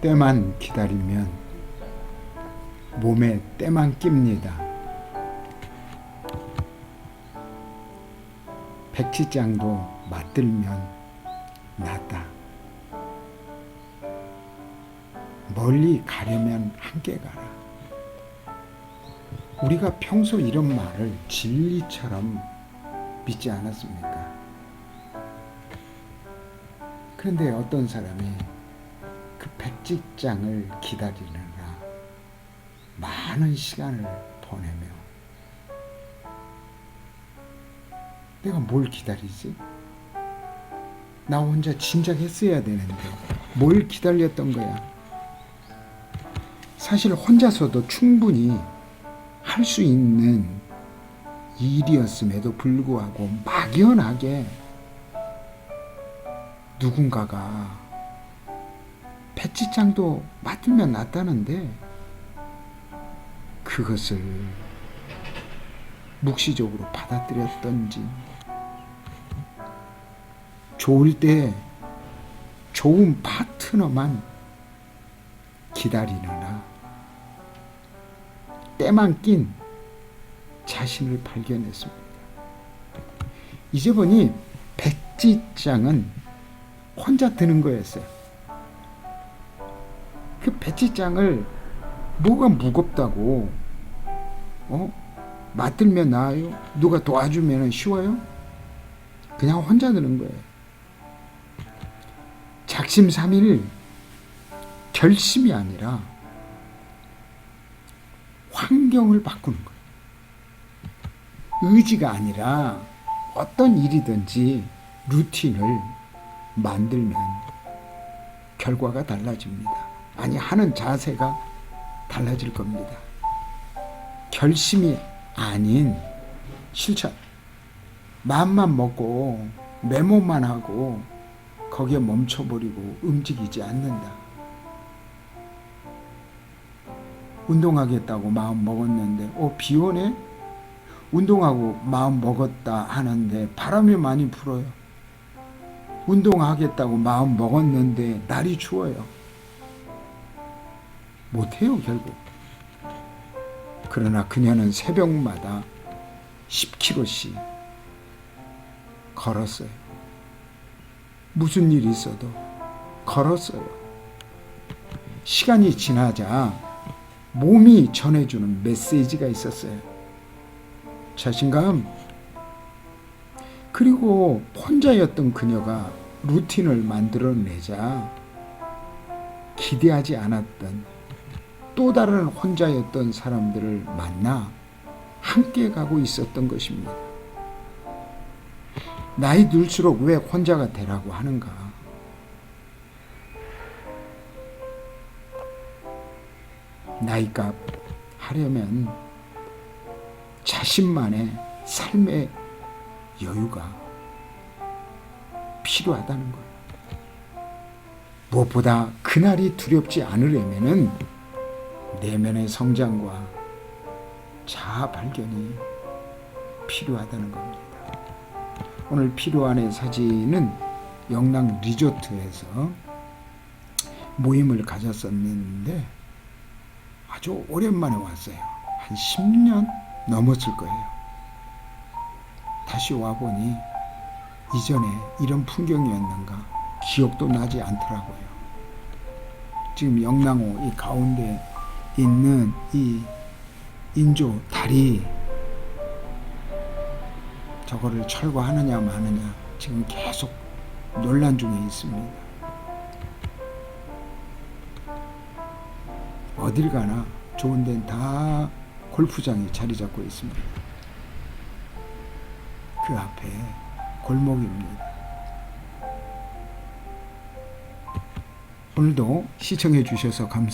때만 기다리면 몸에 때만 낍니다. 백지장도 맞들면 낫다. 멀리 가려면 함께 가라. 우리가 평소 이런 말을 진리처럼 믿지 않았습니까? 그런데 어떤 사람이 직장을 기다리느라 많은 시간을 보내며 내가 뭘 기다리지? 나 혼자 진작 했어야 되는데 뭘 기다렸던 거야? 사실 혼자서도 충분히 할 수 있는 일이었음에도 불구하고 막연하게 누군가가 배치장도 맡으면 낫다는데 그것을 묵시적으로 받아들였던지 좋을 때 좋은 파트너만 기다리느라 때만 낀 자신을 발견했습니다. 이제 보니 백지장은 혼자 드는 거였어요. 그 배치장을 뭐가 무겁다고 어 맞들면 나아요? 누가 도와주면 쉬워요? 그냥 혼자 드는 거예요. 작심삼일 결심이 아니라 환경을 바꾸는 거예요. 의지가 아니라 어떤 일이든지 루틴을 만들면 결과가 달라집니다. 아니, 하는 자세가 달라질 겁니다. 결심이 아닌 실천. 마음만 먹고 메모만 하고 거기에 멈춰버리고 움직이지 않는다. 운동하겠다고 마음 먹었는데, 어, 비 오네? 운동하고 마음 먹었다 하는데 바람이 많이 불어요. 운동하겠다고 마음 먹었는데 날이 추워요. 못해요, 결국. 그러나 그녀는 새벽마다 10km씩 걸었어요. 무슨 일이 있어도 걸었어요. 시간이 지나자 몸이 전해주는 메시지가 있었어요. 자신감. 그리고 혼자였던 그녀가 루틴을 만들어내자 기대하지 않았던 또 다른 혼자였던 사람들을 만나 함께 가고 있었던 것입니다. 나이 들수록 왜 혼자가 되라고 하는가? 나이값 하려면 자신만의 삶의 여유가 필요하다는 거예요. 무엇보다 그날이 두렵지 않으려면은 내면의 성장과 자아 발견이 필요하다는 겁니다. 오늘 필요한의 사진은 영남 리조트에서 모임을 가졌었는데 아주 오랜만에 왔어요. 한 10년 넘었을 거예요. 다시 와보니 이전에 이런 풍경이었는가 기억도 나지 않더라고요. 지금 영랑호 이 가운데 있는 이 인조 다리 저거를 철거하느냐 마느냐 지금 계속 논란 중에 있습니다. 어딜 가나 좋은 데는 다 골프장이 자리 잡고 있습니다. 그 앞에 골목입니다. 오늘도 시청해 주셔서 감사합니다.